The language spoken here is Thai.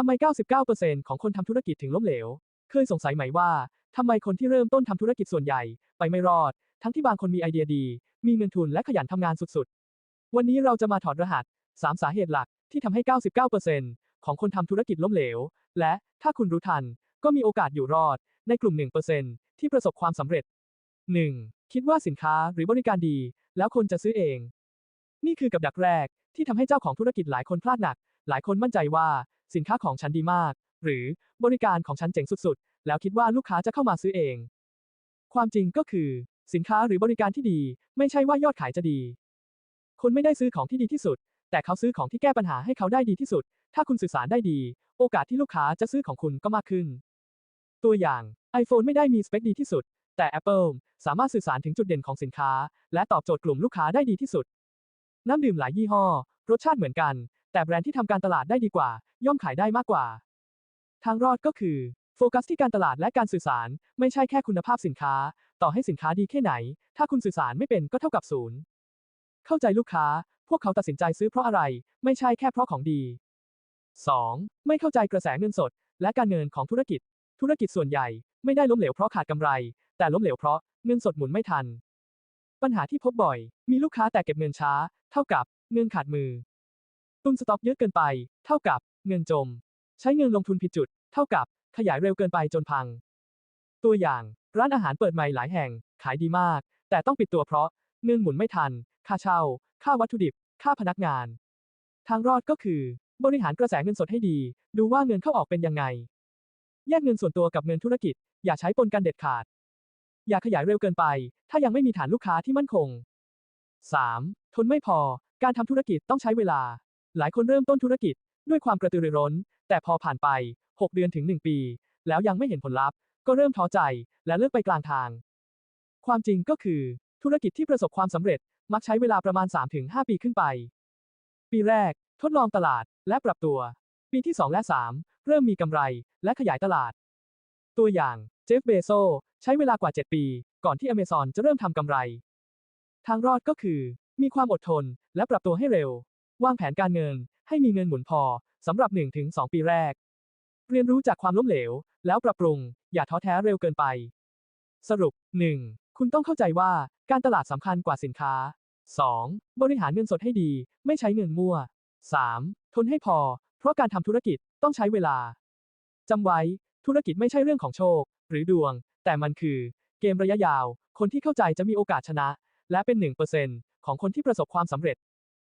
ทำไม 99%ของคนทำธุรกิจถึงล้มเหลว เคยสงสัยไหมว่าทำไมคนที่เริ่มต้นทำธุรกิจส่วนใหญ่ ไปไม่รอด ทั้งที่บางคนมีไอเดียดี มีเงินทุนและขยันทำงานสุดๆ วันนี้เราจะมาถอดรหัส 3 สาเหตุหลักที่ทำให้ 99%ของคนทำธุรกิจล้มเหลว และถ้าคุณรู้ทัน ก็มีโอกาสอยู่รอด ในกลุ่ม 1%ที่ประสบความสำเร็จ 1. คิดว่าสินค้าหรือบริการดี แล้วคนจะซื้อเอง นี่คือกับดักแรก ที่ทำให้เจ้าของธุรกิจหลายคนพลาดหนัก หลายคนมั่นใจว่า สินค้าของฉันดีมาก หรือบริการของฉันเจ๋งสุดๆ แล้วคิดว่าลูกค้าจะเข้ามาซื้อเอง ความจริงก็คือ สินค้าหรือบริการที่ดี ไม่ใช่ว่ายอดขายจะดี คนไม่ได้ซื้อของที่ดีที่สุด แต่เขาซื้อของที่แก้ปัญหาให้เขาได้ดีที่สุด ถ้าคุณสื่อสารได้ดี โอกาสที่ลูกค้าจะซื้อของคุณก็มากขึ้น ตัวอย่าง iPhone ไม่ได้มีสเปคดีที่สุด แต่ Apple สามารถสื่อสารถึงจุดเด่นของสินค้า และตอบโจทย์กลุ่มลูกค้าได้ดีที่สุด น้ำดื่มหลายยี่ห้อ รสชาติเหมือนกัน แต่แบรนด์ที่ทำการตลาดได้ดีกว่า ย่อมขายได้มากกว่า ทางรอดก็คือ โฟกัสที่การตลาดและการสื่อสาร ไม่ใช่แค่คุณภาพสินค้า ต่อให้สินค้าดีแค่ไหน ถ้าคุณสื่อสารไม่เป็นก็เท่ากับศูนย์ เข้าใจลูกค้า พวกเขาตัดสินใจซื้อเพราะอะไร ไม่ใช่แค่เพราะของดี 2. ไม่เข้าใจกระแสเงินสด และการเงินของธุรกิจ ธุรกิจส่วนใหญ่ ไม่ได้ล้มเหลวเพราะขาดกำไร แต่ล้มเหลวเพราะเงินสดหมุนไม่ทัน ปัญหาที่พบบ่อย มีลูกค้าแต่เก็บเงินช้า เท่ากับเงินขาดมือ ตุนสต็อกเยอะเกินไป เท่ากับเงินจม ใช้เงินลงทุนผิดจุด เท่ากับขยายเร็วเกินไปจนพัง ตัวอย่างร้านอาหารเปิดใหม่หลายแห่ง ขายดีมาก แต่ต้องปิดตัวเพราะเงินหมุนไม่ทัน ค่าเช่า ค่าวัตถุดิบ ค่าพนักงาน ทางรอดก็คือ บริหารกระแสเงินสดให้ดี ดูว่าเงินเข้าออกเป็นยังไง แยกเงินส่วนตัวกับเงินธุรกิจ อย่าใช้ปนกันเด็ดขาด อย่าขยายเร็วเกินไป ถ้ายังไม่มีฐานลูกค้าที่มั่นคง 3. ทนไม่พอ การทำธุรกิจต้องใช้เวลา หลายคนเริ่มต้นธุรกิจ ด้วยความกระตือรือร้น แต่พอผ่านไป 6 เดือนถึง 1 ปี แล้วยังไม่เห็นผลลัพธ์ ก็เริ่มท้อใจ และเลิกไปกลางทาง ความจริงก็คือ ธุรกิจที่ประสบความสำเร็จ มักใช้เวลาประมาณ 3-5 ปีขึ้นไป ปีแรก ทดลองตลาด และปรับตัว ปีที่ 2 และ 3 เริ่มมีกำไร และขยายตลาด ตัวอย่าง เจฟเบโซใช้เวลากว่า 7 ปี ก่อนที่ Amazon จะเริ่มทำกำไร ทางรอดก็คือ มีความอดทนและปรับตัวให้เร็ว วางแผนการเงินให้มีเงินหมุนพอสำหรับ 1-2 ปีแรก เรียนรู้จากความล้มเหลว แล้วปรับปรุง อย่าท้อแท้เร็วเกินไป สรุป 1. คุณต้องเข้าใจว่าการตลาดสำคัญกว่าสินค้า 2. บริหารเงินสดให้ดี ไม่ใช้เงินมั่ว 3. ทนให้พอ เพราะการทำธุรกิจต้องใช้เวลาจำไว้ ธุรกิจไม่ใช่เรื่องของโชค หรือดวง แต่มันคือ เกมระยะยาว คนที่เข้าใจจะมีโอกาสชนะ และเป็น1%ของคนที่ประสบความสำเร็จ